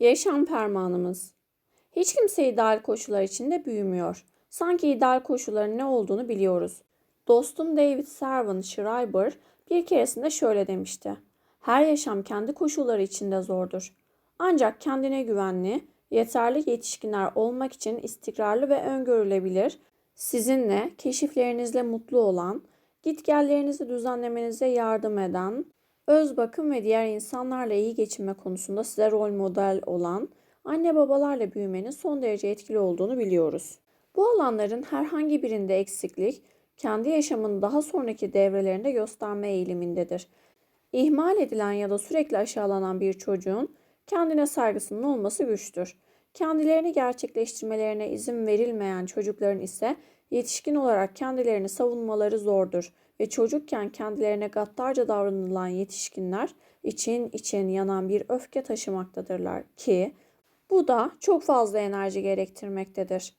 Yaşam fermanımız. Hiç kimse ideal koşullar içinde büyümüyor. Sanki ideal koşulların ne olduğunu biliyoruz. Dostum David Servan Schreiber bir keresinde şöyle demişti. Her yaşam kendi koşulları içinde zordur. Ancak kendine güvenli, yeterli yetişkinler olmak için istikrarlı ve öngörülebilir, sizinle, keşiflerinizle mutlu olan, gitgellerinizi düzenlemenize yardım eden, öz bakım ve diğer insanlarla iyi geçinme konusunda size rol model olan, anne babalarla büyümenin son derece etkili olduğunu biliyoruz. Bu alanların herhangi birinde eksiklik, kendi yaşamın daha sonraki devrelerinde gösterme eğilimindedir. İhmal edilen ya da sürekli aşağılanan bir çocuğun kendine saygısının olması güçtür. Kendilerini gerçekleştirmelerine izin verilmeyen çocukların ise yetişkin olarak kendilerini savunmaları zordur ve çocukken kendilerine gaddarca davranılan yetişkinler için için yanan bir öfke taşımaktadırlar ki bu da çok fazla enerji gerektirmektedir.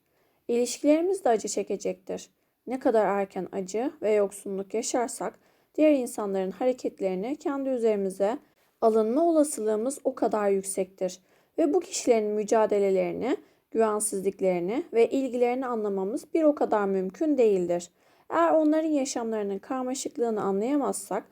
İlişkilerimiz de acı çekecektir. Ne kadar erken acı ve yoksunluk yaşarsak diğer insanların hareketlerini kendi üzerimize alınma olasılığımız o kadar yüksektir ve bu kişilerin mücadelelerini, güvensizliklerini ve ilgilerini anlamamız bir o kadar mümkün değildir. Eğer onların yaşamlarının karmaşıklığını anlayamazsak,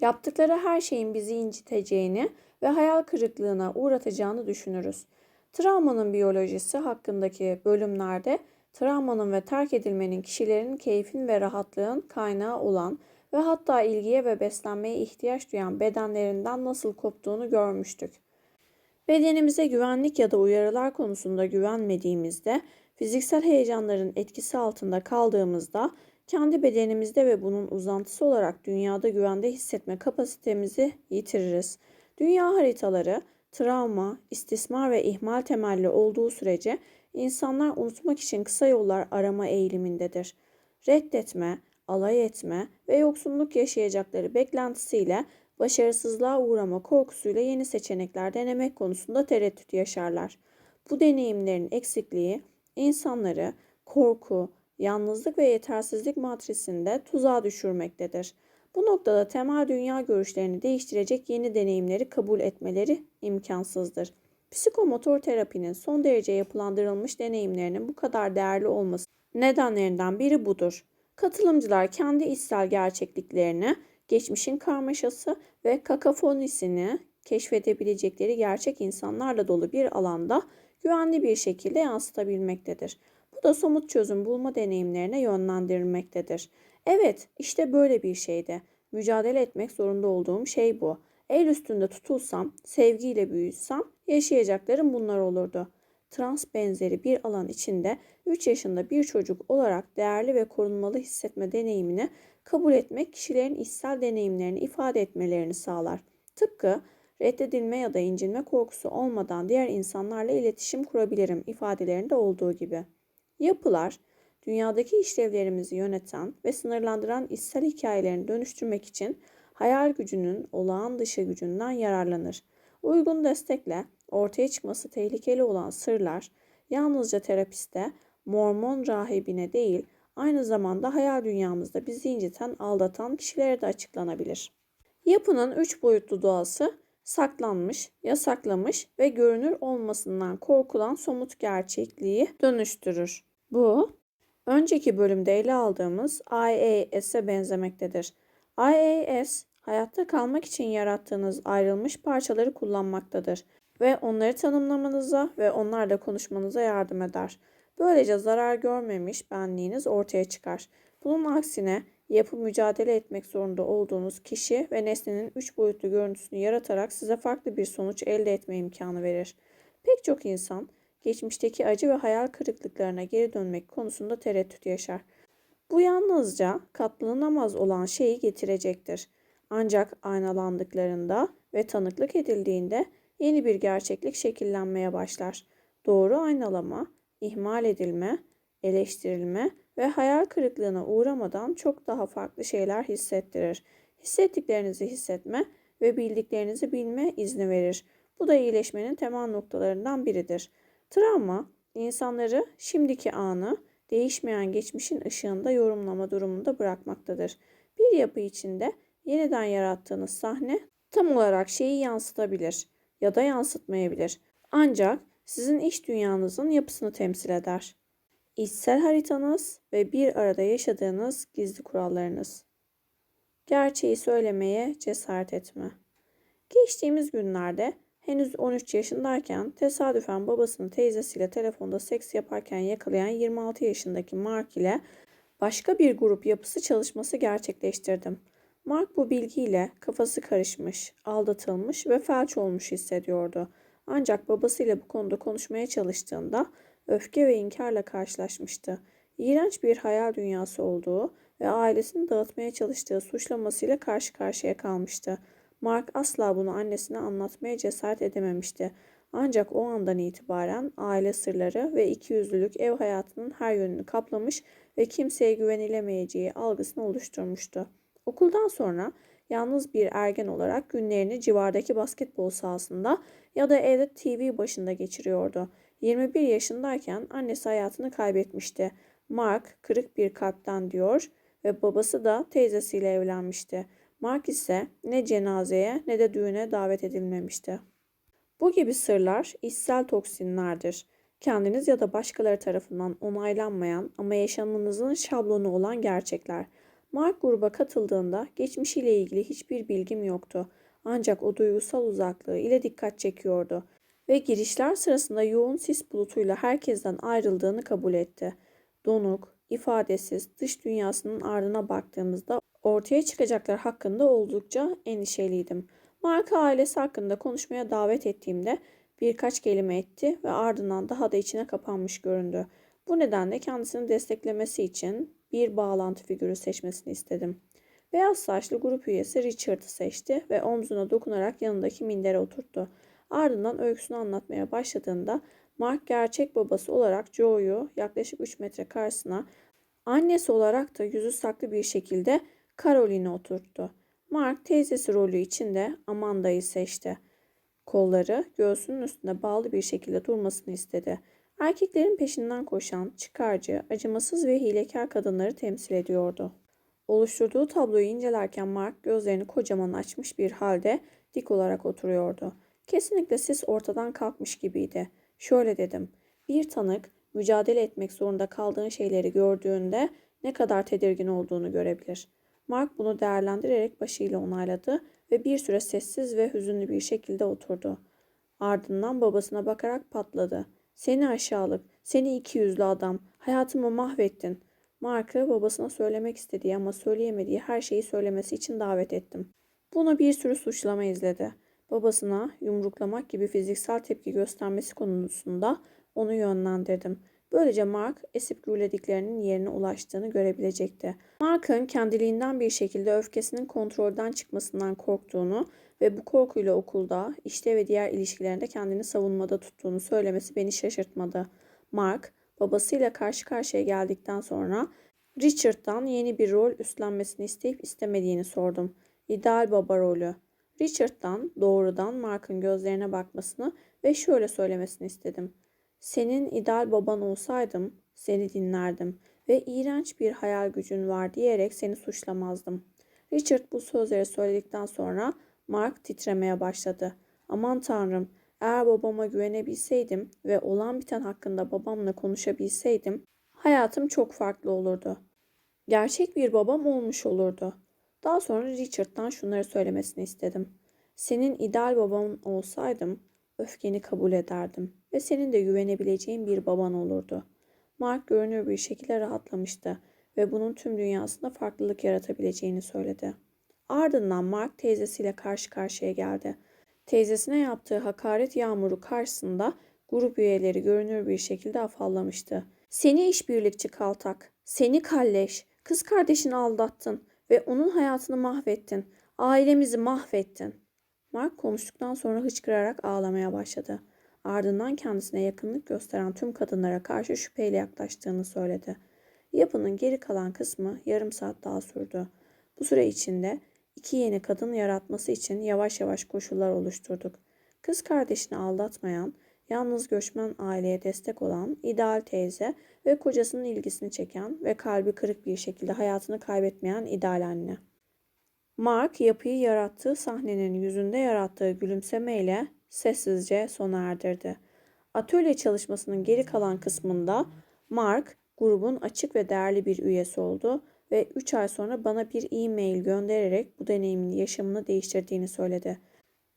yaptıkları her şeyin bizi inciteceğini ve hayal kırıklığına uğratacağını düşünürüz. Travmanın biyolojisi hakkındaki bölümlerde travmanın ve terk edilmenin kişilerin keyfin ve rahatlığın kaynağı olan ve hatta ilgiye ve beslenmeye ihtiyaç duyan bedenlerinden nasıl koptuğunu görmüştük. Bedenimize güvenlik ya da uyarılar konusunda güvenmediğimizde, fiziksel heyecanların etkisi altında kaldığımızda kendi bedenimizde ve bunun uzantısı olarak dünyada güvende hissetme kapasitemizi yitiririz. Dünya haritaları travma, istismar ve ihmal temelli olduğu sürece insanlar unutmak için kısa yollar arama eğilimindedir. Reddetme, alay etme ve yoksunluk yaşayacakları beklentisiyle başarısızlığa uğrama korkusuyla yeni seçenekler denemek konusunda tereddüt yaşarlar. Bu deneyimlerin eksikliği insanları korku, yalnızlık ve yetersizlik matrisinde tuzağa düşürmektedir. Bu noktada temel dünya görüşlerini değiştirecek yeni deneyimleri kabul etmeleri imkansızdır. Psikomotor terapinin son derece yapılandırılmış deneyimlerinin bu kadar değerli olması nedenlerinden biri budur. Katılımcılar kendi içsel gerçekliklerini, geçmişin karmaşası ve kakafonisini keşfedebilecekleri gerçek insanlarla dolu bir alanda güvenli bir şekilde yansıtabilmektedir. Bu da somut çözüm bulma deneyimlerine yönlendirilmektedir. Evet, işte böyle bir şeydi. Mücadele etmek zorunda olduğum şey bu. El üstünde tutulsam, sevgiyle büyüsem yaşayacaklarım bunlar olurdu. Trans benzeri bir alan içinde 3 yaşında bir çocuk olarak değerli ve korunmalı hissetme deneyimini kabul etmek kişilerin içsel deneyimlerini ifade etmelerini sağlar. Tıpkı reddedilme ya da incinme korkusu olmadan diğer insanlarla iletişim kurabilirim ifadelerinde olduğu gibi. Yapılar, dünyadaki işlevlerimizi yöneten ve sınırlandıran içsel hikayelerini dönüştürmek için hayal gücünün olağan dışı gücünden yararlanır. Uygun destekle ortaya çıkması tehlikeli olan sırlar yalnızca terapiste, mormon rahibine değil, aynı zamanda hayal dünyamızda bizi inciten, aldatan kişilere de açıklanabilir. Yapının üç boyutlu doğası saklanmış, yasaklamış ve görünür olmasından korkulan somut gerçekliği dönüştürür. Bu, önceki bölümde ele aldığımız IAS'e benzemektedir. IAS, hayatta kalmak için yarattığınız ayrılmış parçaları kullanmaktadır ve onları tanımlamanıza ve onlarla konuşmanıza yardım eder. Böylece zarar görmemiş benliğiniz ortaya çıkar. Bunun aksine yapı mücadele etmek zorunda olduğunuz kişi ve nesnenin üç boyutlu görüntüsünü yaratarak size farklı bir sonuç elde etme imkanı verir. Pek çok insan geçmişteki acı ve hayal kırıklıklarına geri dönmek konusunda tereddüt yaşar. Bu yalnızca katlanamaz olan şeyi getirecektir. Ancak aynalandıklarında ve tanıklık edildiğinde yeni bir gerçeklik şekillenmeye başlar. Doğru aynalama, ihmal edilme, eleştirilme ve hayal kırıklığına uğramadan çok daha farklı şeyler hissettirir. Hissettiklerinizi hissetme ve bildiklerinizi bilme izni verir. Bu da iyileşmenin temel noktalarından biridir. Travma, insanları şimdiki anı değişmeyen geçmişin ışığında yorumlama durumunda bırakmaktadır. Bir yapı içinde yeniden yarattığınız sahne tam olarak şeyi yansıtabilir ya da yansıtmayabilir. Ancak sizin iş dünyanızın yapısını temsil eder. İçsel haritanız ve bir arada yaşadığınız gizli kurallarınız. Gerçeği söylemeye cesaret etme. Geçtiğimiz günlerde henüz 13 yaşındayken tesadüfen babasının teyzesiyle telefonda seks yaparken yakalayan 26 yaşındaki Mark ile başka bir grup yapısı çalışması gerçekleştirdim. Mark bu bilgiyle kafası karışmış, aldatılmış ve felç olmuş hissediyordu. Ancak babasıyla bu konuda konuşmaya çalıştığında öfke ve inkarla karşılaşmıştı. İğrenç bir hayal dünyası olduğu ve ailesini dağıtmaya çalıştığı suçlamasıyla karşı karşıya kalmıştı. Mark asla bunu annesine anlatmaya cesaret edememişti. Ancak o andan itibaren aile sırları ve ikiyüzlülük ev hayatının her yönünü kaplamış ve kimseye güvenilemeyeceği algısını oluşturmuştu. Okuldan sonra yalnız bir ergen olarak günlerini civardaki basketbol sahasında ya da evde TV başında geçiriyordu. 21 yaşındayken annesi hayatını kaybetmişti. Mark kırık bir kalpten diyor ve babası da teyzesiyle evlenmişti. Mark ise ne cenazeye ne de düğüne davet edilmemişti. Bu gibi sırlar içsel toksinlerdir. Kendiniz ya da başkaları tarafından onaylanmayan ama yaşamınızın şablonu olan gerçekler. Mark gruba katıldığında geçmişiyle ilgili hiçbir bilgim yoktu. Ancak o duygusal uzaklığı ile dikkat çekiyordu ve girişler sırasında yoğun sis bulutuyla herkesten ayrıldığını kabul etti. Donuk, ifadesiz, dış dünyasının ardına baktığımızda ortaya çıkacaklar hakkında oldukça endişeliydim. Marka ailesi hakkında konuşmaya davet ettiğimde birkaç kelime etti ve ardından daha da içine kapanmış göründü. Bu nedenle kendisini desteklemesi için bir bağlantı figürü seçmesini istedim. Beyaz saçlı grup üyesi Richard'ı seçti ve omzuna dokunarak yanındaki mindere oturttu. Ardından öyküsünü anlatmaya başladığında Mark gerçek babası olarak Joe'yu yaklaşık 3 metre karşısına, annesi olarak da yüzü saklı bir şekilde Caroline'e oturttu. Mark teyzesi rolü için de Amanda'yı seçti. Kolları göğsünün üstünde bağlı bir şekilde durmasını istedi. Erkeklerin peşinden koşan, çıkarcı, acımasız ve hilekar kadınları temsil ediyordu. Oluşturduğu tabloyu incelerken Mark gözlerini kocaman açmış bir halde dik olarak oturuyordu. Kesinlikle sis ortadan kalkmış gibiydi. Şöyle dedim. Bir tanık mücadele etmek zorunda kaldığın şeyleri gördüğünde ne kadar tedirgin olduğunu görebilir. Mark bunu değerlendirerek başıyla onayladı ve bir süre sessiz ve hüzünlü bir şekilde oturdu. Ardından babasına bakarak patladı. Seni aşağılık, seni iki yüzlü adam, hayatımı mahvettin. Mark'ı babasına söylemek istediği ama söyleyemediği her şeyi söylemesi için davet ettim. Bunu bir sürü suçlama izledi. Babasına yumruklamak gibi fiziksel tepki göstermesi konusunda onu yönlendirdim. Böylece Mark esip gürlediklerinin yerine ulaştığını görebilecekti. Mark'ın kendiliğinden bir şekilde öfkesinin kontrolden çıkmasından korktuğunu ve bu korkuyla okulda, işte ve diğer ilişkilerinde kendini savunmada tuttuğunu söylemesi beni şaşırtmadı. Mark, babasıyla karşı karşıya geldikten sonra Richard'dan yeni bir rol üstlenmesini isteyip istemediğini sordum. İdeal baba rolü. Richard'dan doğrudan Mark'ın gözlerine bakmasını ve şöyle söylemesini istedim. Senin ideal baban olsaydım seni dinlerdim ve iğrenç bir hayal gücün var diyerek seni suçlamazdım. Richard bu sözleri söyledikten sonra Mark titremeye başladı. Aman tanrım eğer babama güvenebilseydim ve olan biten hakkında babamla konuşabilseydim hayatım çok farklı olurdu. Gerçek bir babam olmuş olurdu. Daha sonra Richard'dan şunları söylemesini istedim. Senin ideal baban olsaydım öfkeni kabul ederdim ve senin de güvenebileceğin bir baban olurdu. Mark görünür bir şekilde rahatlamıştı ve bunun tüm dünyasında farklılık yaratabileceğini söyledi. Ardından Mark teyzesiyle karşı karşıya geldi. Teyzesine yaptığı hakaret yağmuru karşısında grup üyeleri görünür bir şekilde afallamıştı. Seni işbirlikçi kaltak, seni kalleş, kız kardeşini aldattın ve onun hayatını mahvettin, ailemizi mahvettin. Mark konuştuktan sonra hıçkırarak ağlamaya başladı. Ardından kendisine yakınlık gösteren tüm kadınlara karşı şüpheyle yaklaştığını söyledi. Yapının geri kalan kısmı yarım saat daha sürdü. Bu süre içinde iki yeni kadın yaratması için yavaş yavaş koşullar oluşturduk. Kız kardeşini aldatmayan, yalnız göçmen aileye destek olan ideal teyze ve kocasının ilgisini çeken ve kalbi kırık bir şekilde hayatını kaybetmeyen ideal anne. Mark yapıyı yarattığı sahnenin yüzünde yarattığı gülümsemeyle sessizce sona erdirdi. Atölye çalışmasının geri kalan kısmında Mark grubun açık ve değerli bir üyesi oldu ve 3 ay sonra bana bir e-mail göndererek bu deneyimin yaşamını değiştirdiğini söyledi.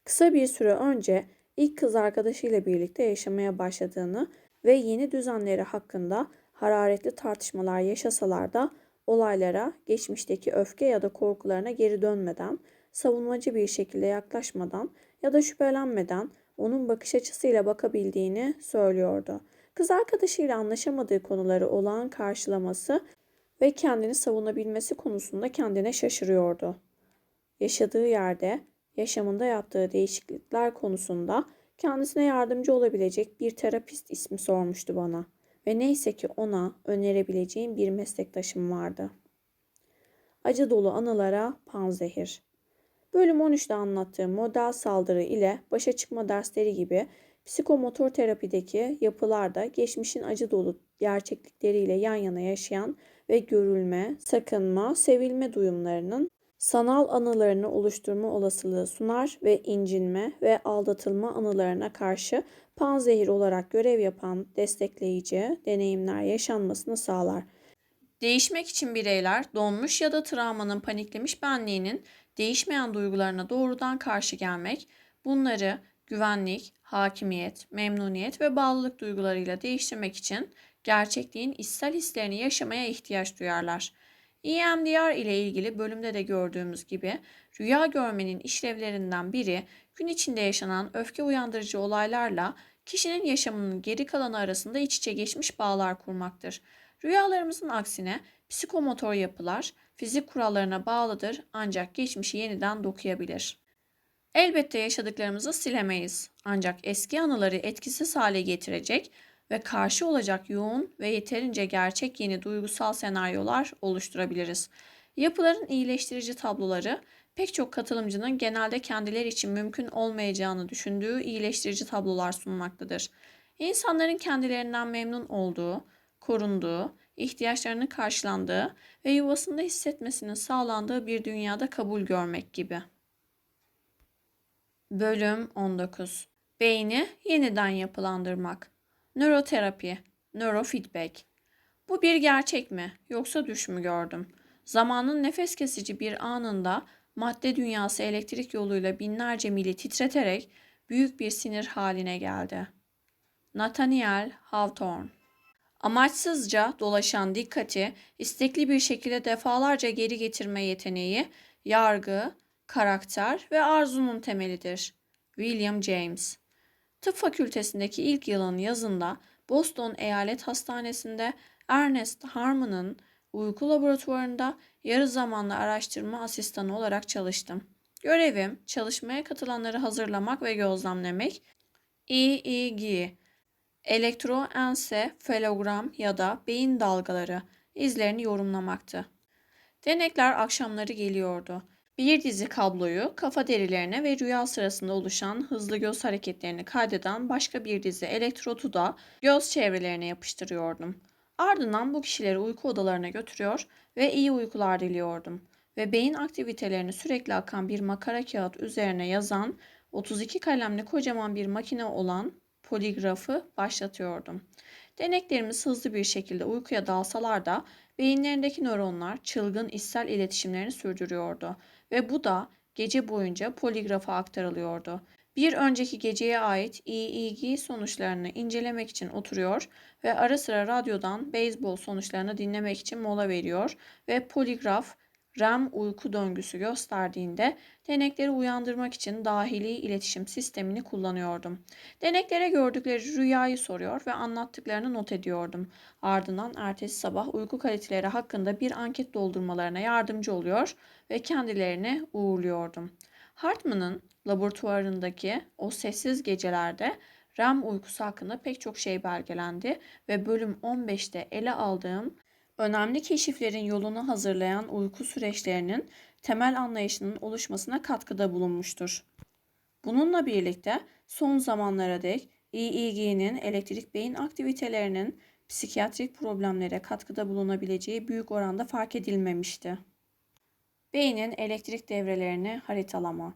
Kısa bir süre önce ilk kız arkadaşıyla birlikte yaşamaya başladığını ve yeni düzenleri hakkında hararetli tartışmalar yaşasalar da olaylara geçmişteki öfke ya da korkularına geri dönmeden, savunmacı bir şekilde yaklaşmadan ya da şüphelenmeden onun bakış açısıyla bakabildiğini söylüyordu. Kız arkadaşıyla anlaşamadığı konuları olağan karşılaması ve kendini savunabilmesi konusunda kendine şaşırıyordu. Yaşadığı yerde, yaşamında yaptığı değişiklikler konusunda kendisine yardımcı olabilecek bir terapist ismi sormuştu bana ve neyse ki ona önerebileceğim bir meslektaşım vardı. Acı dolu anılara panzehir. Bölüm 13'te anlattığım model saldırı ile başa çıkma dersleri gibi psikomotor terapideki yapılarda geçmişin acı dolu gerçeklikleriyle yan yana yaşayan ve görülme, sakınma, sevilme duyumlarının sanal anılarını oluşturma olasılığı sunar ve incinme ve aldatılma anılarına karşı panzehir olarak görev yapan destekleyici deneyimler yaşanmasını sağlar. Değişmek için bireyler donmuş ya da travmanın paniklemiş benliğinin değişmeyen duygularına doğrudan karşı gelmek, bunları güvenlik, hakimiyet, memnuniyet ve bağlılık duygularıyla değiştirmek için gerçekliğin içsel hislerini yaşamaya ihtiyaç duyarlar. EMDR ile ilgili bölümde de gördüğümüz gibi rüya görmenin işlevlerinden biri gün içinde yaşanan öfke uyandırıcı olaylarla kişinin yaşamının geri kalanı arasında iç içe geçmiş bağlar kurmaktır. Rüyalarımızın aksine psikomotor yapılar fizik kurallarına bağlıdır ancak geçmişi yeniden dokuyabilir. Elbette yaşadıklarımızı silemeyiz ancak eski anıları etkisiz hale getirecek ve karşı olacak yoğun ve yeterince gerçek yeni duygusal senaryolar oluşturabiliriz. Yapıların iyileştirici tabloları pek çok katılımcının genelde kendileri için mümkün olmayacağını düşündüğü iyileştirici tablolar sunmaktadır. İnsanların kendilerinden memnun olduğu, korunduğu, ihtiyaçlarının karşılandığı ve yuvasında hissetmesinin sağlandığı bir dünyada kabul görmek gibi. Bölüm 19 Beyni yeniden yapılandırmak Nöroterapi, nörofeedback. Bu bir gerçek mi yoksa düş mü gördüm? Zamanın nefes kesici bir anında madde dünyası elektrik yoluyla binlerce mili titreterek büyük bir sinir haline geldi. Nathaniel Hawthorne Amaçsızca dolaşan dikkati istekli bir şekilde defalarca geri getirme yeteneği, yargı, karakter ve arzunun temelidir. William James Tıp fakültesindeki ilk yılın yazında Boston Eyalet Hastanesi'nde Ernest Harmon'ın uyku laboratuvarında yarı zamanlı araştırma asistanı olarak çalıştım. Görevim çalışmaya katılanları hazırlamak ve gözlemlemek, EEG, elektroensefalogram ya da beyin dalgaları izlerini yorumlamaktı. Denekler akşamları geliyordu. Bir dizi kabloyu kafa derilerine ve rüya sırasında oluşan hızlı göz hareketlerini kaydeden başka bir dizi elektrotu da göz çevrelerine yapıştırıyordum. Ardından bu kişileri uyku odalarına götürüyor ve iyi uykular diliyordum. Ve beyin aktivitelerini sürekli akan bir makara kağıt üzerine yazan 32 kalemli kocaman bir makine olan poligrafı başlatıyordum. Deneklerimiz hızlı bir şekilde uykuya dalsalar da beyinlerindeki nöronlar çılgın içsel iletişimlerini sürdürüyordu ve bu da gece boyunca poligrafa aktarılıyordu. Bir önceki geceye ait EEG sonuçlarını incelemek için oturuyor ve ara sıra radyodan beyzbol sonuçlarını dinlemek için mola veriyor ve poligraf REM uyku döngüsü gösterdiğinde denekleri uyandırmak için dahili iletişim sistemini kullanıyordum. Deneklere gördükleri rüyayı soruyor ve anlattıklarını not ediyordum. Ardından ertesi sabah uyku kaliteleri hakkında bir anket doldurmalarına yardımcı oluyor ve kendilerini uğurluyordum. Hartman'ın laboratuvarındaki o sessiz gecelerde REM uykusu hakkında pek çok şey belgelendi ve bölüm 15'te ele aldığım önemli keşiflerin yolunu hazırlayan uyku süreçlerinin temel anlayışının oluşmasına katkıda bulunmuştur. Bununla birlikte son zamanlara dek EEG'nin elektrik beyin aktivitelerinin psikiyatrik problemlere katkıda bulunabileceği büyük oranda fark edilmemişti. Beynin elektrik devrelerini haritalama.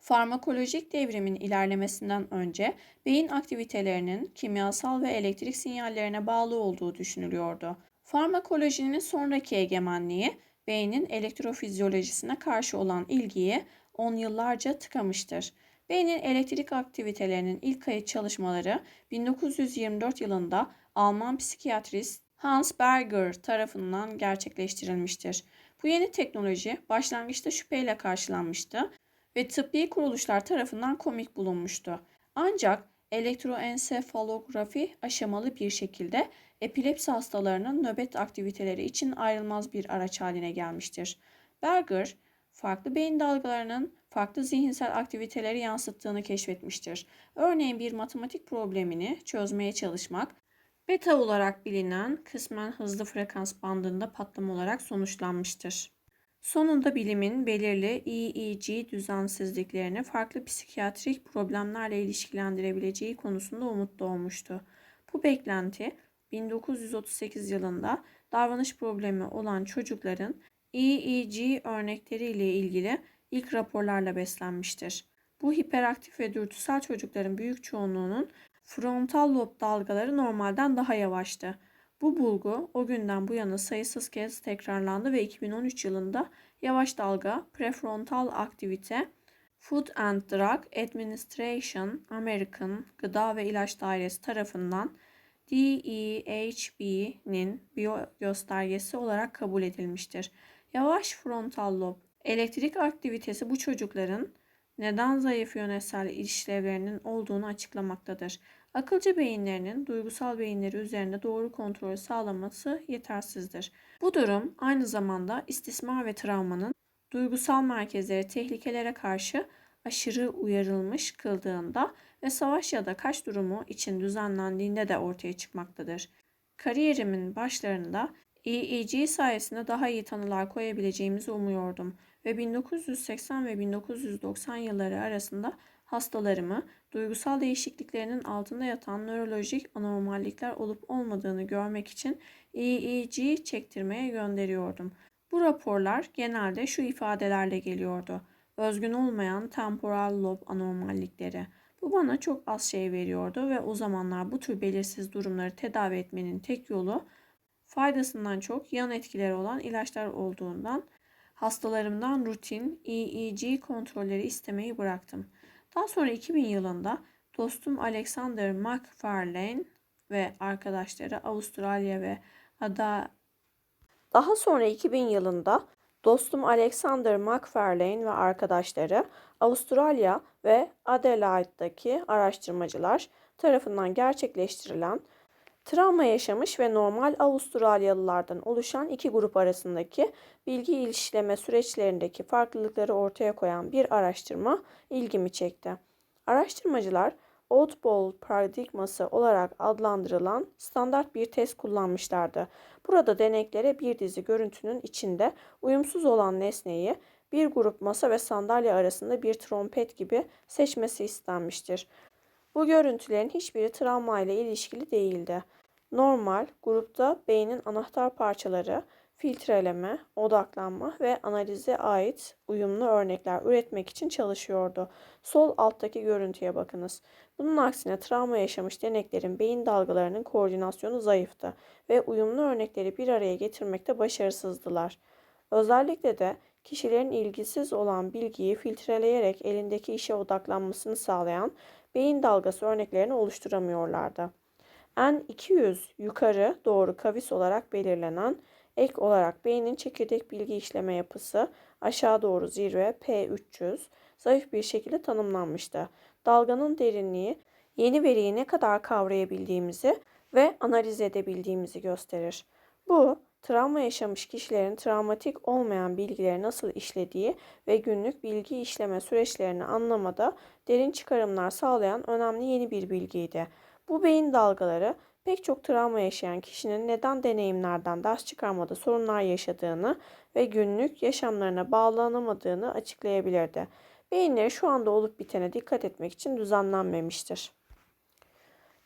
Farmakolojik devrimin ilerlemesinden önce beyin aktivitelerinin kimyasal ve elektrik sinyallerine bağlı olduğu düşünülüyordu. Farmakolojinin sonraki egemenliği beynin elektrofizyolojisine karşı olan ilgiyi on yıllarca tıkamıştır. Beynin elektrik aktivitelerinin ilk kayıt çalışmaları 1924 yılında Alman psikiyatrist Hans Berger tarafından gerçekleştirilmiştir. Bu yeni teknoloji başlangıçta şüpheyle karşılanmıştı ve tıbbi kuruluşlar tarafından komik bulunmuştu. Ancak elektroensefalografi aşamalı bir şekilde epilepsi hastalarının nöbet aktiviteleri için ayrılmaz bir araç haline gelmiştir. Berger, farklı beyin dalgalarının farklı zihinsel aktiviteleri yansıttığını keşfetmiştir. Örneğin bir matematik problemini çözmeye çalışmak, beta olarak bilinen kısmen hızlı frekans bandında patlama olarak sonuçlanmıştır. Sonunda bilimin belirli EEG düzensizliklerini farklı psikiyatrik problemlerle ilişkilendirebileceği konusunda umut doğmuştu. Bu beklenti 1938 yılında davranış problemi olan çocukların EEG örnekleriyle ilgili ilk raporlarla beslenmiştir. Bu hiperaktif ve dürtüsel çocukların büyük çoğunluğunun frontal lob dalgaları normalden daha yavaştı. Bu bulgu o günden bu yana sayısız kez tekrarlandı ve 2013 yılında yavaş dalga prefrontal aktivite Food and Drug Administration American Gıda ve İlaç Dairesi tarafından DEHB'nin biyo göstergesi olarak kabul edilmiştir. Yavaş frontal lob elektrik aktivitesi bu çocukların neden zayıf yönetsel işlevlerinin olduğunu açıklamaktadır. Akılcı beyinlerinin duygusal beyinleri üzerinde doğru kontrol sağlaması yetersizdir. Bu durum aynı zamanda istismar ve travmanın duygusal merkezleri tehlikelere karşı aşırı uyarılmış kıldığında ve savaş ya da kaç durumu için düzenlendiğinde de ortaya çıkmaktadır. Kariyerimin başlarında EEG sayesinde daha iyi tanılar koyabileceğimizi umuyordum ve 1980 ve 1990 yılları arasında hastalarımı duygusal değişikliklerinin altında yatan nörolojik anormallikler olup olmadığını görmek için EEG çektirmeye gönderiyordum. Bu raporlar genelde şu ifadelerle geliyordu. Özgün olmayan temporal lob anormallikleri. Bu bana çok az şey veriyordu ve o zamanlar bu tür belirsiz durumları tedavi etmenin tek yolu faydasından çok yan etkileri olan ilaçlar olduğundan hastalarımdan rutin EEG kontrolleri istemeyi bıraktım. Daha sonra 2000 yılında dostum Alexander McFarlane ve arkadaşları Avustralya ve Ada Daha sonra 2000 yılında dostum Alexander McFarlane ve arkadaşları Avustralya ve Adelaide'daki araştırmacılar tarafından gerçekleştirilen Travma yaşamış ve normal Avustralyalılardan oluşan iki grup arasındaki bilgi ilişkileme süreçlerindeki farklılıkları ortaya koyan bir araştırma ilgimi çekti. Araştırmacılar Oddball paradigması olarak adlandırılan standart bir test kullanmışlardı. Burada deneklere bir dizi görüntünün içinde uyumsuz olan nesneyi bir grup masa ve sandalye arasında bir trompet gibi seçmesi istenmiştir. Bu görüntülerin hiçbiri travma ile ilişkili değildi. Normal grupta beynin anahtar parçaları, filtreleme, odaklanma ve analize ait uyumlu örnekler üretmek için çalışıyordu. Sol alttaki görüntüye bakınız. Bunun aksine travma yaşamış deneklerin beyin dalgalarının koordinasyonu zayıftı ve uyumlu örnekleri bir araya getirmekte başarısızdılar. Özellikle de kişilerin ilgisiz olan bilgiyi filtreleyerek elindeki işe odaklanmasını sağlayan beyin dalgası örneklerini oluşturamıyorlardı. N200 yukarı doğru kavis olarak belirlenen ek olarak beynin çekirdek bilgi işleme yapısı aşağı doğru zirve P300 zayıf bir şekilde tanımlanmıştı. Dalganın derinliği yeni veriyi ne kadar kavrayabildiğimizi ve analiz edebildiğimizi gösterir. Bu travma yaşamış kişilerin travmatik olmayan bilgileri nasıl işlediği ve günlük bilgi işleme süreçlerini anlamada derin çıkarımlar sağlayan önemli yeni bir bilgiydi. Bu beyin dalgaları pek çok travma yaşayan kişinin neden deneyimlerden ders çıkarmada sorunlar yaşadığını ve günlük yaşamlarına bağlanamadığını açıklayabilirdi. Beyinleri şu anda olup bitene dikkat etmek için düzenlenmemiştir.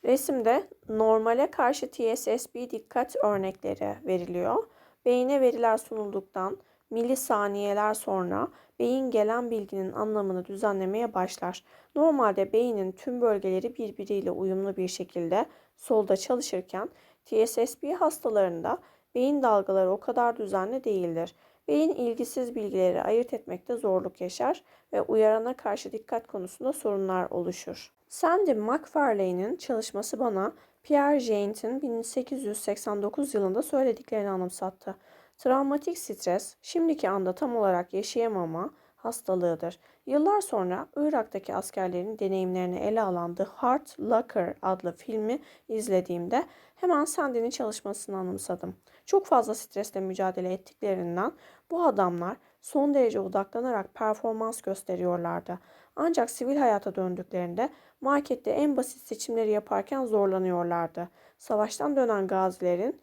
Resimde normale karşı TSSB dikkat örnekleri veriliyor. Beyine veriler sunulduktan milisaniyeler sonra beyin gelen bilginin anlamını düzenlemeye başlar. Normalde beynin tüm bölgeleri birbiriyle uyumlu bir şekilde solda çalışırken TSSB hastalarında beyin dalgaları o kadar düzenli değildir. Beyin ilgisiz bilgileri ayırt etmekte zorluk yaşar ve uyarana karşı dikkat konusunda sorunlar oluşur. Sandy McFarlane'in çalışması bana Pierre Jaint'in 1889 yılında söylediklerini anımsattı. Travmatik stres, şimdiki anda tam olarak yaşayamama hastalığıdır. Yıllar sonra Irak'taki askerlerin deneyimlerini ele alan The Heart Locker adlı filmi izlediğimde hemen Sandy'nin çalışmasını anımsadım. Çok fazla stresle mücadele ettiklerinden bu adamlar son derece odaklanarak performans gösteriyorlardı. Ancak sivil hayata döndüklerinde markette en basit seçimleri yaparken zorlanıyorlardı. Savaştan dönen gazilerin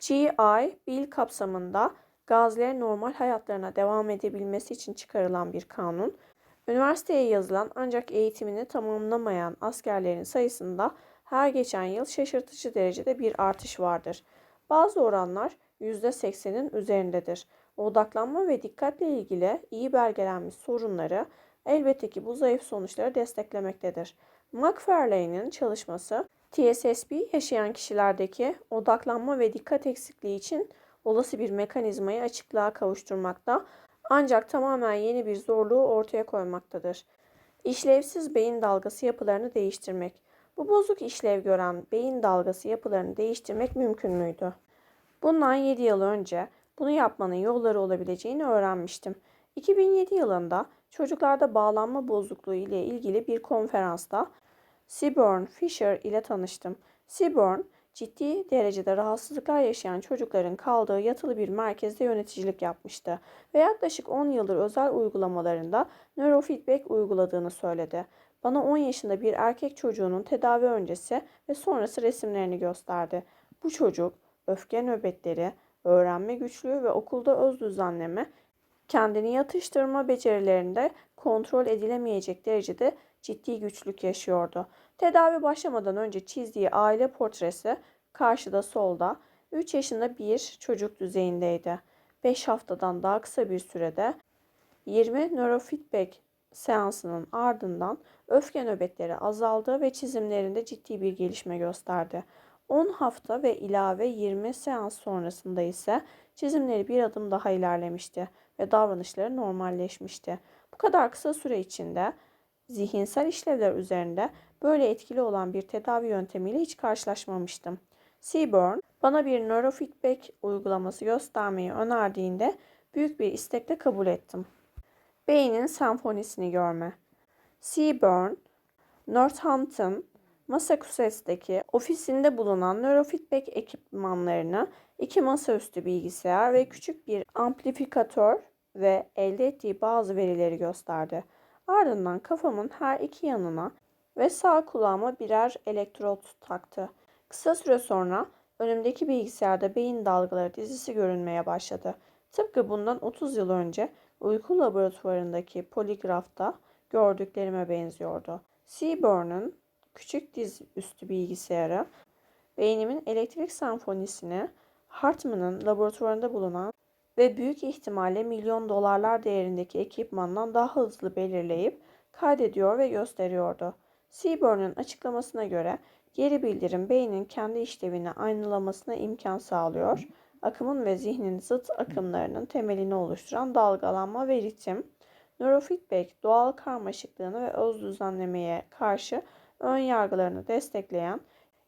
GI Bill kapsamında gazilerin normal hayatlarına devam edebilmesi için çıkarılan bir kanun, üniversiteye yazılan ancak eğitimini tamamlamayan askerlerin sayısında her geçen yıl şaşırtıcı derecede bir artış vardır. Bazı oranlar %80'in üzerindedir. Odaklanma ve dikkatle ilgili iyi belgelenmiş sorunları elbette ki bu zayıf sonuçları desteklemektedir. McFarlane'in çalışması TSSB yaşayan kişilerdeki odaklanma ve dikkat eksikliği için olası bir mekanizmayı açıklığa kavuşturmakta ancak tamamen yeni bir zorluğu ortaya koymaktadır. İşlevsiz beyin dalgası yapılarını değiştirmek. Bu bozuk işlev gören beyin dalgası yapılarını değiştirmek mümkün müydü? Bundan 7 yıl önce bunu yapmanın yolları olabileceğini öğrenmiştim. 2007 yılında çocuklarda bağlanma bozukluğu ile ilgili bir konferansta Seaborn Fisher ile tanıştım. Seaborn, ciddi derecede rahatsızlıklar yaşayan çocukların kaldığı yatılı bir merkezde yöneticilik yapmıştı ve yaklaşık 10 yıldır özel uygulamalarında nörofeedback uyguladığını söyledi. Bana 10 yaşında bir erkek çocuğunun tedavi öncesi ve sonrası resimlerini gösterdi. Bu çocuk öfke nöbetleri, öğrenme güçlüğü ve okulda öz düzenleme, kendini yatıştırma becerilerinde kontrol edilemeyecek derecede ciddi güçlük yaşıyordu. Tedavi başlamadan önce çizdiği aile portresi karşıda solda 3 yaşında bir çocuk düzeyindeydi. 5 haftadan daha kısa bir sürede 20 nörofeedback seansının ardından öfke nöbetleri azaldı ve çizimlerinde ciddi bir gelişme gösterdi. 10 hafta ve ilave 20 seans sonrasında ise çizimleri bir adım daha ilerlemişti ve davranışları normalleşmişti. Bu kadar kısa süre içinde zihinsel işlevler üzerinde böyle etkili olan bir tedavi yöntemiyle hiç karşılaşmamıştım. Seaborn bana bir nörofeedback uygulaması göstermeyi önerdiğinde büyük bir istekle kabul ettim. Beynin senfonisini görme. Seaborn, Northampton, Massachusetts'teki ofisinde bulunan nörofeedback ekipmanlarını iki masaüstü bilgisayar ve küçük bir amplifikatör ve elde ettiği bazı verileri gösterdi. Ardından kafamın her iki yanına ve sağ kulağıma birer elektrot taktı. Kısa süre sonra önümdeki bilgisayarda beyin dalgaları dizisi görünmeye başladı. Tıpkı bundan 30 yıl önce uyku laboratuvarındaki poligrafta gördüklerime benziyordu. Seaborn'un küçük diz üstü bilgisayarı beynimin elektrik senfonisini Hartman'ın laboratuvarında bulunan ve büyük ihtimalle milyon dolarlar değerindeki ekipmandan daha hızlı belirleyip kaydediyor ve gösteriyordu. Seaborn'un açıklamasına göre geri bildirim beynin kendi işlevini aynılamasına imkan sağlıyor. Akımın ve zihnin zıt akımlarının temelini oluşturan dalgalanma ve ritim, nörofeedback doğal karmaşıklığını ve öz düzenlemeye karşı ön yargılarını destekleyen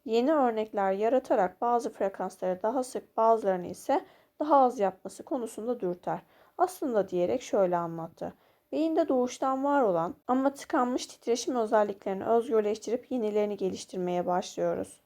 yeni örnekler yaratarak bazı frekansları daha sık bazılarını ise daha az yapması konusunda dürter. Aslında diyerek şöyle anlattı. Beyinde doğuştan var olan ama tıkanmış titreşim özelliklerini özgürleştirip yenilerini geliştirmeye başlıyoruz.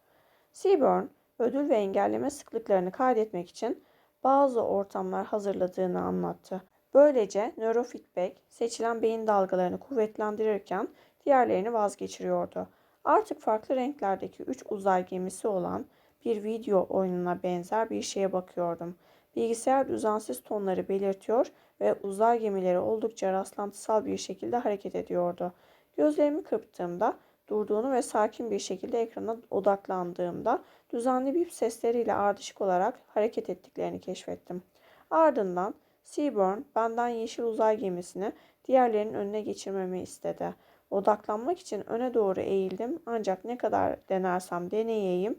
Seaborn, ödül ve engelleme sıklıklarını kaydetmek için bazı ortamlar hazırladığını anlattı. Böylece nörofeedback seçilen beyin dalgalarını kuvvetlendirirken diğerlerini vazgeçiriyordu. Artık farklı renklerdeki 3 uzay gemisi olan bir video oyununa benzer bir şeye bakıyordum. Bilgisayar düzensiz tonları belirtiyor ve uzay gemileri oldukça rastlantısal bir şekilde hareket ediyordu. Gözlerimi kırptığımda durduğunu ve sakin bir şekilde ekrana odaklandığımda düzenli bip sesleriyle ardışık olarak hareket ettiklerini keşfettim. Ardından Seaburn benden yeşil uzay gemisini diğerlerinin önüne geçirmemi istedi. Odaklanmak için öne doğru eğildim ancak ne kadar denersem deneyeyim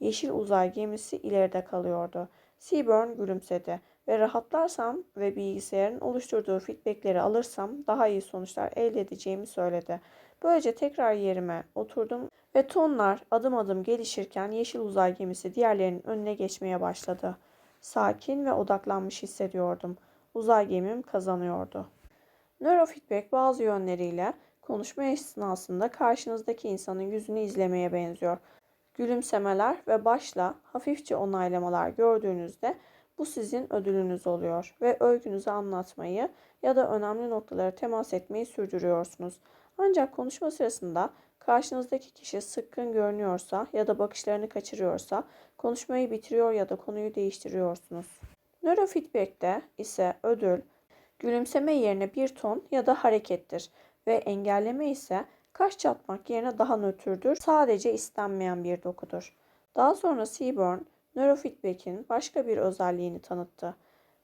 yeşil uzay gemisi ileride kalıyordu. Seaburn gülümsedi ve rahatlarsam ve bilgisayarın oluşturduğu feedbackleri alırsam daha iyi sonuçlar elde edeceğimi söyledi. Böylece tekrar yerime oturdum ve tonlar adım adım gelişirken yeşil uzay gemisi diğerlerinin önüne geçmeye başladı. Sakin ve odaklanmış hissediyordum. Uzay gemim kazanıyordu. Nörofeedback bazı yönleriyle konuşma esnasında karşınızdaki insanın yüzünü izlemeye benziyor. Gülümsemeler ve başla hafifçe onaylamalar gördüğünüzde bu sizin ödülünüz oluyor ve öykünüzü anlatmayı ya da önemli noktalara temas etmeyi sürdürüyorsunuz. Ancak konuşma sırasında karşınızdaki kişi sıkkın görünüyorsa ya da bakışlarını kaçırıyorsa konuşmayı bitiriyor ya da konuyu değiştiriyorsunuz. Nörofeedback'te ise ödül gülümseme yerine bir ton ya da harekettir ve engelleme ise kaş çatmak yerine daha nötrdür, sadece istenmeyen bir dokudur. Daha sonra Seaborn, nörofeedback'in başka bir özelliğini tanıttı.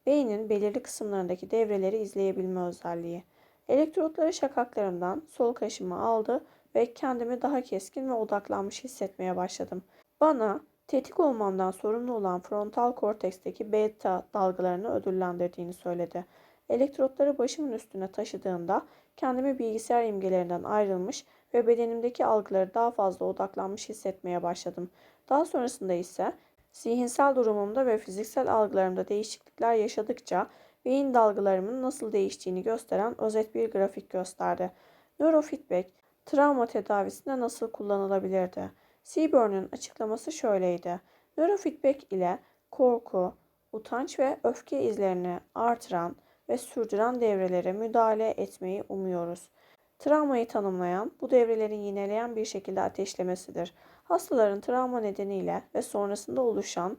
Beynin belirli kısımlarındaki devreleri izleyebilme özelliği. Elektrotları şakaklarımdan sol kaşıma aldı ve kendimi daha keskin ve odaklanmış hissetmeye başladım. Bana tetik olmamdan sorumlu olan frontal korteksteki beta dalgalarını ödüllendirdiğini söyledi. Elektrotları başımın üstüne taşıdığımda kendimi bilgisayar imgelerinden ayrılmış ve bedenimdeki algıları daha fazla odaklanmış hissetmeye başladım. Daha sonrasında ise zihinsel durumumda ve fiziksel algılarımda değişiklikler yaşadıkça beyin dalgalarımın nasıl değiştiğini gösteren özet bir grafik gösterdi. Nörofeedback, travma tedavisinde nasıl kullanılabilirdi? Seaburn'un açıklaması şöyleydi. Nörofeedback ile korku, utanç ve öfke izlerini artıran ve sürdüren devrelere müdahale etmeyi umuyoruz. Travmayı tanımlayan, bu devrelerin yineleyen bir şekilde ateşlemesidir. Hastaların travma nedeniyle ve sonrasında oluşan,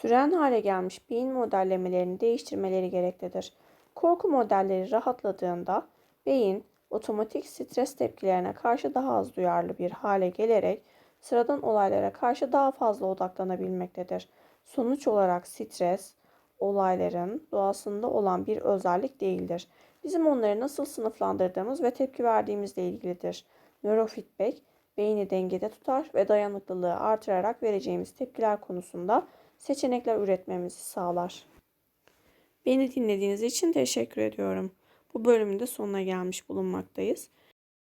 süren hale gelmiş beyin modellemelerini değiştirmeleri gereklidir. Korku modelleri rahatladığında beyin otomatik stres tepkilerine karşı daha az duyarlı bir hale gelerek sıradan olaylara karşı daha fazla odaklanabilmektedir. Sonuç olarak stres, olayların doğasında olan bir özellik değildir. Bizim onları nasıl sınıflandırdığımız ve tepki verdiğimizle ilgilidir. Nörofeedback, beyni dengede tutar ve dayanıklılığı artırarak vereceğimiz tepkiler konusunda seçenekler üretmemizi sağlar. Beni dinlediğiniz için teşekkür ediyorum. Bu bölümün de sonuna gelmiş bulunmaktayız.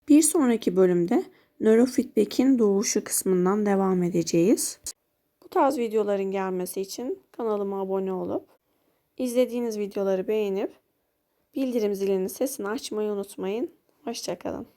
Bir sonraki bölümde nörofeedback'in doğuşu kısmından devam edeceğiz. Bu tarz videoların gelmesi için kanalıma abone olup izlediğiniz videoları beğenip bildirim zilinin sesini açmayı unutmayın. Hoşçakalın.